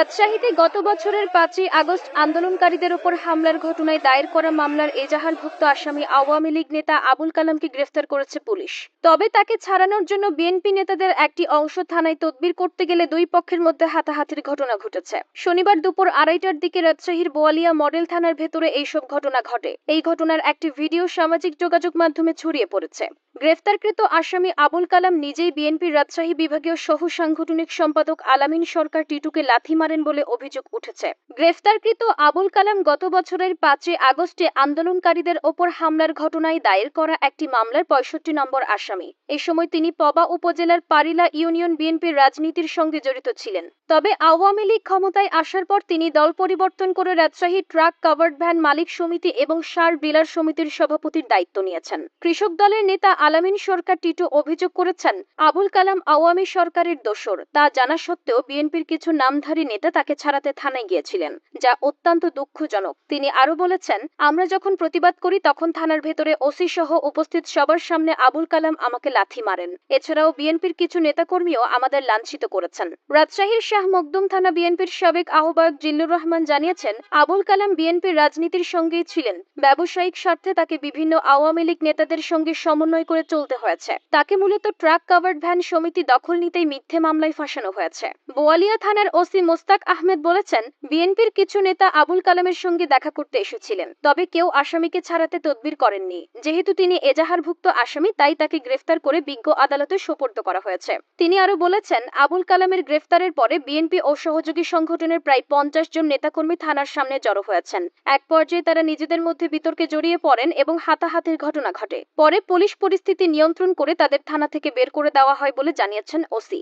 রাজশাহীতে গত বছরের পাঁচই আগস্ট আন্দোলনকারীদের ওপর হামলার ঘটনায় দায়ের করা মামলার এজাহারভুক্ত আসামি আওয়ামী লীগ নেতা আবুল কালামকে গ্রেফতার করেছে পুলিশ। তবে তাকে ছাড়ানোর জন্য বিএনপি নেতাদের একটি অংশ থানায় তদবির করতে গেলে দুই পক্ষের মধ্যে হাতাহাতির ঘটনা ঘটেছে। শনিবার দুপুর আড়াইটার দিকে রাজশাহীর বোয়ালিয়া মডেল থানার ভেতরে এইসব ঘটনা ঘটে। এই ঘটনার একটি ভিডিও সামাজিক যোগাযোগ মাধ্যমে ছড়িয়ে পড়েছে। গ্রেফতারকৃত আসামি আবুল কালাম নিজেই বিএনপির রাজশাহী বিভাগীয় সহ সাংগঠনিক সম্পাদক আলামিন সরকার টিটুকে লাথি মারেন বলে অভিযোগ উঠেছে। গ্রেফতারকৃত আবুল কালাম গত বছরের পাঁচই আগস্টে আন্দোলনকারীদের ওপর হামলার ঘটনায় দায়ের করা একটি মামলার পঁয়ষট্টি নম্বর আসামি। এ সময় তিনি পবা উপজেলার পারিলা ইউনিয়ন বিএনপির রাজনীতির সঙ্গে জড়িত ছিলেন। তবে আওয়ামী লীগ ক্ষমতায় আসার পর তিনি দল পরিবর্তন করে রাজশাহী ট্রাক কাভার্ড ভ্যান মালিক সমিতি এবং সার ডিলার সমিতির সভাপতির দায়িত্ব নিয়েছেন। কৃষক দলের নেতা আলামিন সরকার টিটু অভিযোগ করেছেন, আবুল কালাম আওয়ামী সরকারের দোসর তা জানা সত্ত্বেও বিএনপির কিছু নামধারী নেতা তাকে ছাড়াতে থানায় গিয়েছিলেন, যা অত্যন্ত দুঃখজনক। তিনি আরও বলেছেন, আমরা যখন প্রতিবাদ করি তখন থানার ভেতরে ওসি সহ উপস্থিত সবার সামনে আবুল কালাম আমাকে লাথি মারেন। এছাড়াও বিএনপির কিছু নেতাকর্মীও আমাদের লাঞ্ছিত করেছেন। রাজশাহীর শাহ মকদুম থানা বিএনপির সাবেক আহ্বায়ক জিল্লুর রহমান জানিয়েছেন, আবুল কালাম বিএনপির রাজনীতির সঙ্গেই ছিলেন। ব্যবসায়িক স্বার্থে তাকে বিভিন্ন আওয়ামী লীগ নেতাদের সঙ্গে সমন্বয় করে চলতে হয়েছে। তাকে মূলত ট্রাক কাভার্ড ভ্যান সমিতি দখল নিতেই মিথ্যে মামলায় ফাঁসানো হয়েছে। বোয়ালিয়া থানার ওসি মোস্তাক আহমেদ বলেছেন, বিএনপির কিছু নেতা আবুল কালামের সঙ্গে দেখা করতে এসেছিলেন, তবে কেউ আসামিকে ছাড়াতে তদবির করেননি। যেহেতু তিনি এজাহারভুক্ত আসামি, তাই তাকে গ্রেফতার করে বিজ্ঞ আদালতে সোপর্দ করা হয়েছে। তিনি আরও বলেছেন, আবুল কালামের গ্রেফতারের পরে বিএনপি ও সহযোগী সংগঠনের প্রায় পঞ্চাশ জন নেতাকর্মী থানার সামনে জড়ো হয়েছেন। এক পর্যায়ে তারা নিজেদের মধ্যে বিতর্কে জড়িয়ে পড়েন এবং হাতাহাতির ঘটনা ঘটে। পরে পুলিশ পরিস্থিতি নিয়ন্ত্রণ করে তাদের থানা থেকে বের করে দেওয়া হয় বলে জানিয়েছেন ওসি।